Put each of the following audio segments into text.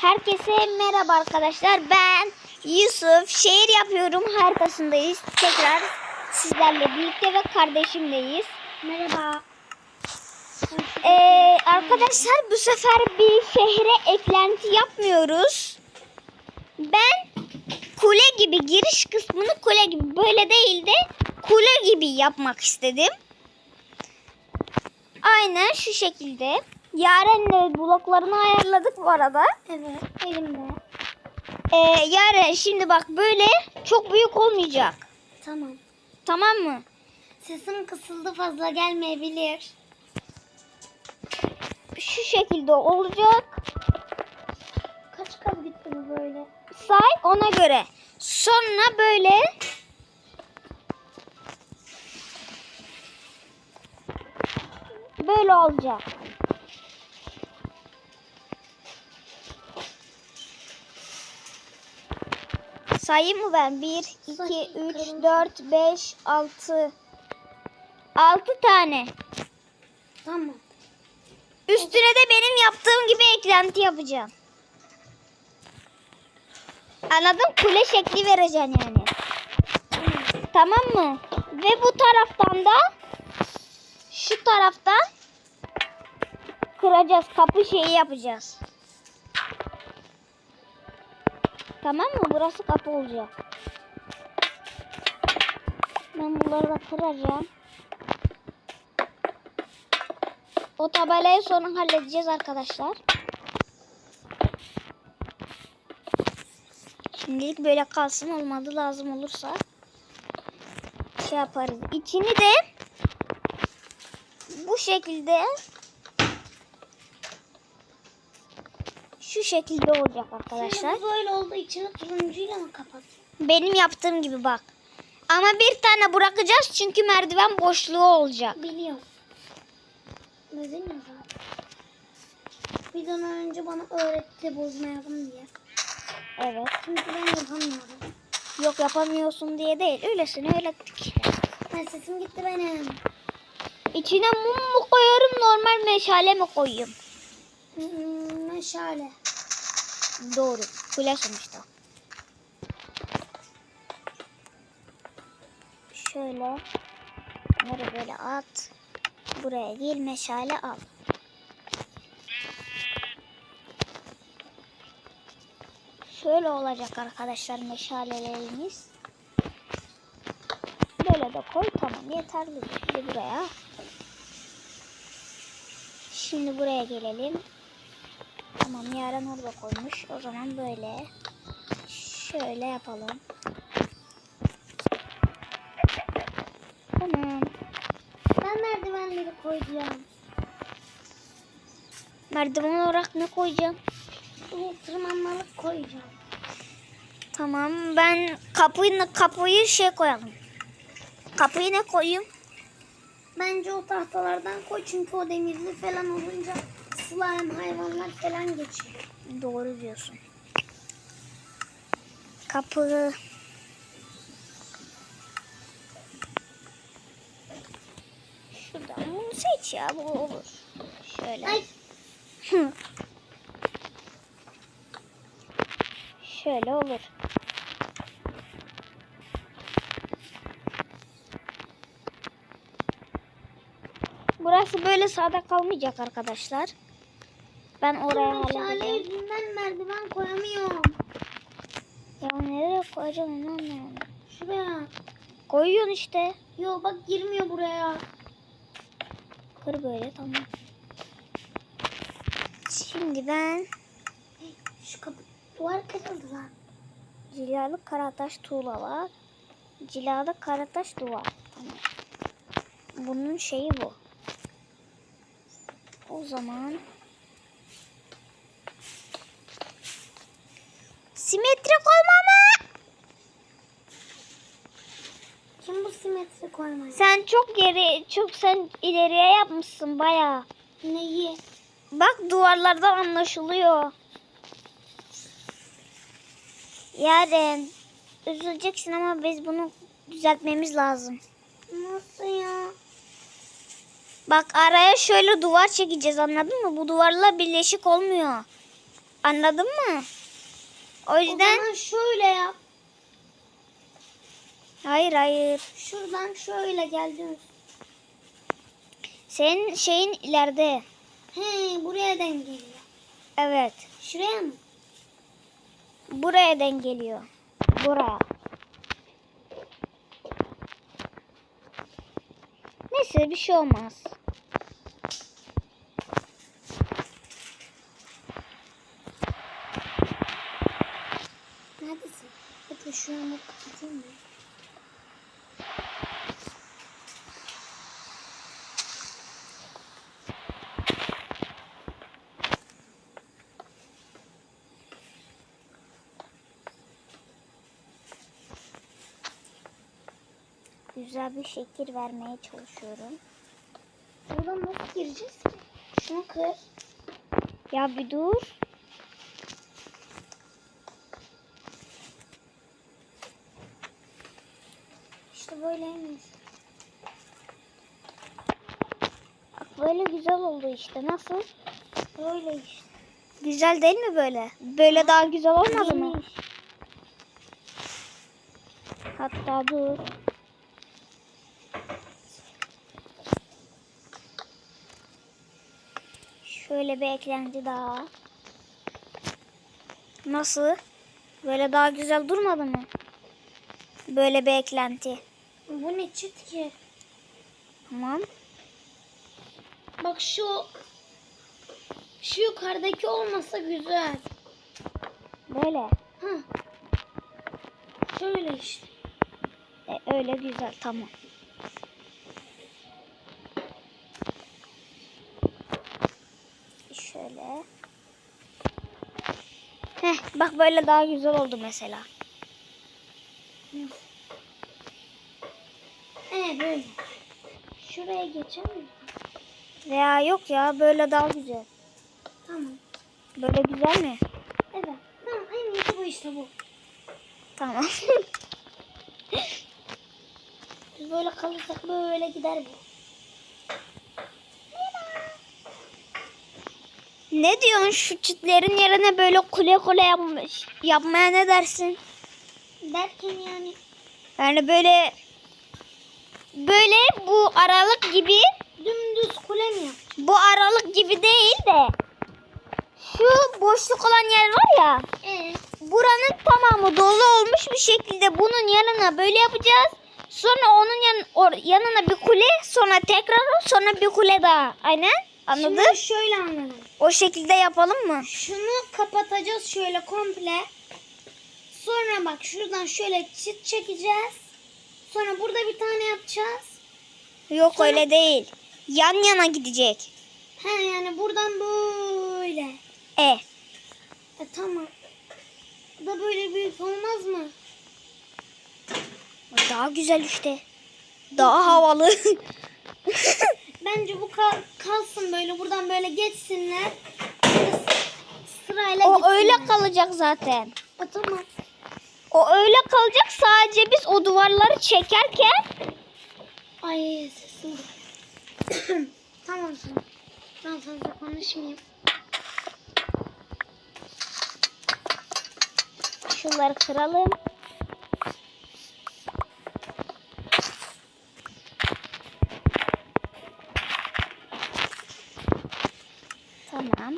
Herkese merhaba arkadaşlar. Ben Yusuf. Şehir yapıyorum haritasındayız. Tekrar sizlerle birlikte ve kardeşimleyiz. Merhaba. Ee, arkadaşlar bu sefer bir şehre eklenti yapmıyoruz. Ben kule gibi giriş kısmını kule gibi böyle değil de kule gibi yapmak istedim. Aynen şu şekilde. Yaren'le bloklarını ayarladık bu arada. Evet, elimde. Ee, Yaren şimdi bak böyle çok büyük olmayacak. Tamam. Tamam mı? Sesim kısıldı fazla gelmeyebilir. Şu şekilde olacak. Kaç kat gitti bu böyle? Say ona göre. Sonra böyle böyle olacak. Sayayım mı ben? 1, 2, Say, 3, kırmızı. 4, 5, 6. 6 tane. Tamam. Üstüne de benim yaptığım gibi eklenti yapacağım. Anladın? Kule şekli vereceksin yani. Tamam mı? Ve bu taraftan da şu taraftan kıracağız. Kapı şeyi yapacağız. Tamam mı? Burası kapı olacak. Ben bunları da kıracağım. O tabelayı sonra halledeceğiz arkadaşlar. Şimdilik böyle kalsın olmadı lazım olursa şey yaparız. İçini de bu şekilde şekilde olacak arkadaşlar. Şimdi böyle olduğu için turuncuyla mı kapat? Benim yaptığım gibi bak. Ama bir tane bırakacağız çünkü merdiven boşluğu olacak. Biliyorum. Dedin ya. Videodan önce bana öğretti bozmayalım diye. Evet. Çünkü ben yapamıyorum. Yok yapamıyorsun diye değil. Öylesine öğrettik. Ben sesim gitti benim. İçine mum mu koyarım normal meşale mi koyayım? Hmm, meşale. Doğru. Kule sonuçta. Şöyle. Bunları böyle at. Buraya gel meşale al. Şöyle olacak arkadaşlar meşalelerimiz. Böyle de koy tamam yeterli. Şimdi buraya. Şimdi buraya gelelim. Tamam yarın orada koymuş. O zaman böyle. Şöyle yapalım. Tamam. Ben merdivenleri koyacağım. Merdiven olarak ne koyacağım? Bu tırmanmalık koyacağım. Tamam ben kapıyı kapıyı şey koyalım. Kapıyı ne koyayım? Bence o tahtalardan koy çünkü o demirli falan olunca slime hayvanlar falan geçiyor. Doğru diyorsun. Kapı. Şuradan bunu seç ya bu olur. Şöyle. Ay. Şöyle olur. Burası böyle sağda kalmayacak arkadaşlar. Ben oraya halledeceğim. yüzünden merdiven koyamıyorum. Ya nereye koyacağım onu anlamadım. Şuraya. Koyuyorsun işte. Yo bak girmiyor buraya. Kır böyle tamam. Şimdi ben Şu kapı duvar kırıldı lan. cilalı karataş tuğla var. Cilalı karataş duvar. Tamam. Bunun şeyi bu. O zaman simetrik olmama. Kim bu simetri koymayı? Sen çok geri, çok sen ileriye yapmışsın bayağı. Neyi? Bak duvarlardan anlaşılıyor. Yaren üzüleceksin ama biz bunu düzeltmemiz lazım. Nasıl ya? Bak araya şöyle duvar çekeceğiz anladın mı? Bu duvarla birleşik olmuyor. Anladın mı? O O yüzden zaman şöyle yap. hayır hayır. Şuradan şöyle geldin. Senin şeyin ileride. He buraya denk geliyor. Evet. Şuraya mı? Buraya denk geliyor. Buraya. Neyse bir şey olmaz. Neredesin? Güzel bir şekil vermeye çalışıyorum. Buradan nasıl gireceğiz ki? Şunu kır. Ya bir dur. Böyle güzel oldu işte. Nasıl? Böyle işte. Güzel değil mi böyle? Böyle daha güzel olmadı mı? Hatta dur. Şöyle bir eklenti daha. Nasıl? Böyle daha güzel durmadı mı? Böyle bir eklenti. Bu ne çıt ki? Tamam. Bak şu şu yukarıdaki olmasa güzel. Böyle. Ha. Şöyle işte. E, öyle güzel tamam. Şöyle. Heh, bak böyle daha güzel oldu mesela. Evet böyle. Şuraya geçer mi? Veya yok ya böyle daha güzel. Tamam. Böyle güzel mi? Evet. Tamam en iyisi bu işte bu. Tamam. Biz böyle kalırsak böyle gider bu. ne diyorsun şu çitlerin yerine böyle kule kule yapmış, yapmaya ne dersin? Derken yani Yani böyle böyle bu aralık gibi dümdüz kule mi yap? bu aralık gibi değil de şu boşluk olan yer var ya Ee, buranın tamamı dolu olmuş bir şekilde bunun yanına böyle yapacağız. Sonra onun yan, or- yanına bir kule sonra tekrar o, sonra bir kule daha. Aynen anladın? Şimdi şöyle anladım. O şekilde yapalım mı? Şunu kapatacağız şöyle komple. Sonra bak şuradan şöyle çit çekeceğiz. Sonra burada bir tane yapacağız. Yok Sonra- öyle değil. Yan yana gidecek. He yani buradan böyle. E E tamam. Bu da böyle büyük olmaz mı? daha güzel işte. Daha havalı. Bence bu kal- kalsın böyle buradan böyle geçsinler. Böyle sırayla o gitsinler. öyle kalacak zaten. E tamam. O öyle kalacak sadece biz o duvarları çekerken Ay sesim. tamam tamam. Ben fazla konuşmayayım. şunları kıralım. Tamam.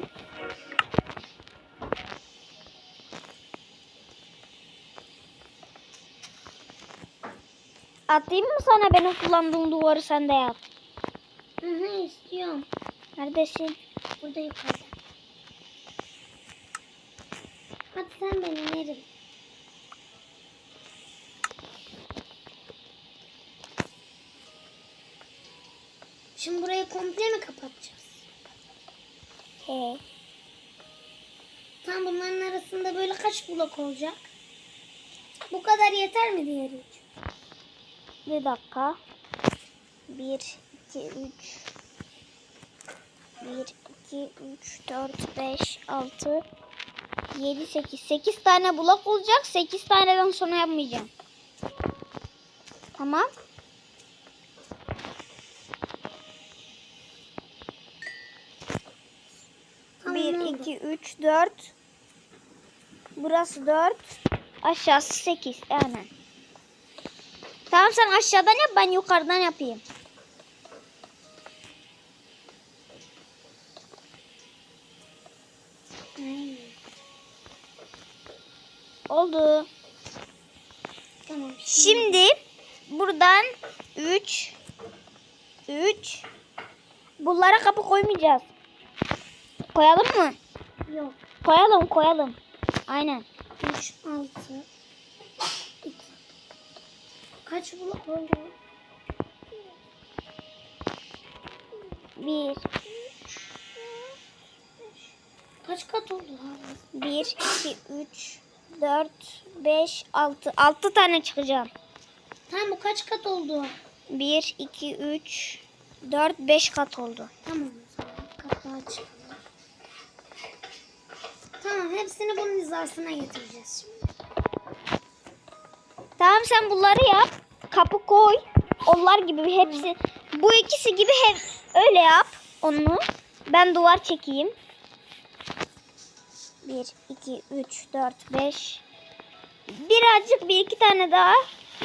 Atayım mı sana benim kullandığım duvarı sen de yap. İstiyorum. Neredesin? Burada yukarıda. Hadi sen benim yerim. Şimdi burayı komple mi kapatacağız? He. Tam bunların arasında böyle kaç blok olacak? Bu kadar yeter mi diğeri için? Bir dakika. Bir, iki, üç. Bir, iki, üç, dört, beş, altı, yedi, sekiz. Sekiz tane blok olacak. Sekiz taneden sonra yapmayacağım. Tamam. Bir, iki, üç, dört, Burası 4. Aşağısı 8. Aynen. Tamam sen aşağıdan yap ben yukarıdan yapayım. Oldu. Tamam. Şimdi buradan 3 3 Bunlara kapı koymayacağız. Koyalım mı? Yok. Koyalım koyalım. Aynen. 3, 6, 2. Kaç blok oldu? 1 Kaç kat oldu abi? 1 2 3 4 5 6 6 tane çıkacağım. Tamam bu kaç kat oldu? 1 2 3 4 5 kat oldu. Tamam daha çıkalım. Tamam hepsini bunun hizasına getireceğiz şimdi. Tamam sen bunları yap. Kapı koy. Onlar gibi hepsi. Bu ikisi gibi hep öyle yap onu. Ben duvar çekeyim. 1, 2, 3, 4, 5. Birazcık bir iki tane daha.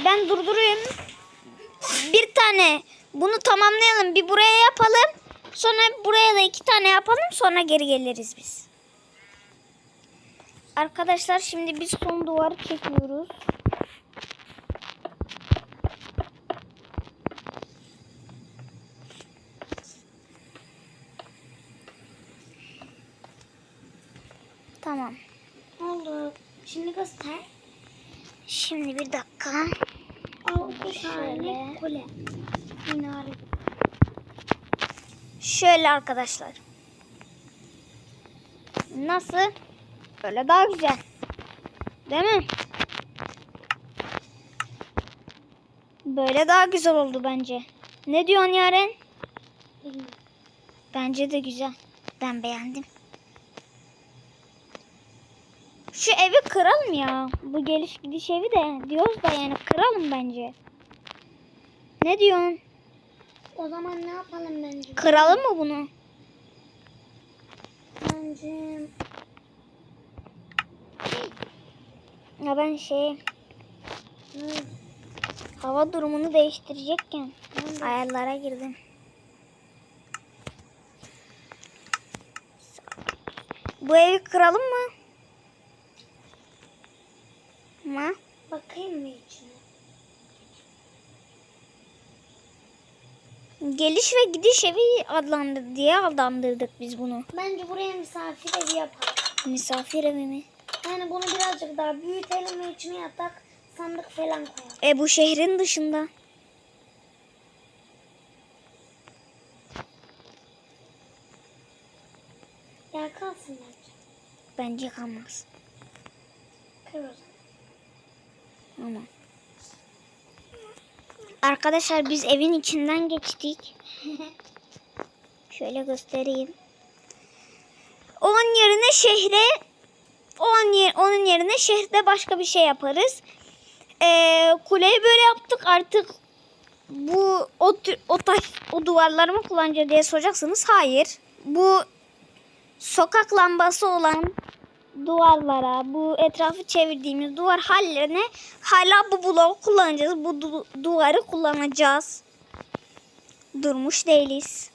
Ben durdurayım. Bir tane. Bunu tamamlayalım. Bir buraya yapalım. Sonra buraya da iki tane yapalım. Sonra geri geliriz biz. Arkadaşlar şimdi biz son duvarı çekiyoruz. Tamam. Oldu. Şimdi göster. Şimdi bir dakika. Şöyle. tane kule. Minare. Şöyle arkadaşlar. Nasıl? Böyle daha güzel. Değil mi? Böyle daha güzel oldu bence. Ne diyorsun Yaren? Bilmiyorum. Bence de güzel. Ben beğendim. Şu evi kıralım ya. Bu geliş gidiş evi de diyoruz da yani kıralım bence. Ne diyorsun? O zaman ne yapalım bence? Kıralım mı bunu? Bence Ya ben şey hava durumunu değiştirecekken de- ayarlara girdim. Bu evi kıralım mı? Ma? Bakayım mı içine? Geliş ve gidiş evi adlandır diye adlandırdık biz bunu. Bence buraya misafir evi yapalım. Misafir evi mi? Yani bunu birazcık daha büyütelim ve içine yatak, sandık falan koyalım. E bu şehrin dışında. Ya kalsın bence. Bence kalmaz. Kır o zaman. Ama. Arkadaşlar biz evin içinden geçtik. Şöyle göstereyim. Onun yerine şehre onun, yer, onun yerine şehirde başka bir şey yaparız. Ee, kuleyi böyle yaptık artık bu o, o taş o duvarları mı kullanacağız diye soracaksınız. Hayır. Bu sokak lambası olan duvarlara, bu etrafı çevirdiğimiz duvar hallerine hala bu bloğu kullanacağız. Bu du- duvarı kullanacağız. Durmuş değiliz.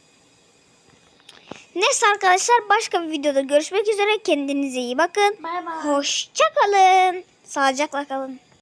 Neyse arkadaşlar başka bir videoda görüşmek üzere. Kendinize iyi bakın. Bay bay. Hoşça kalın. Sağlıcakla kalın.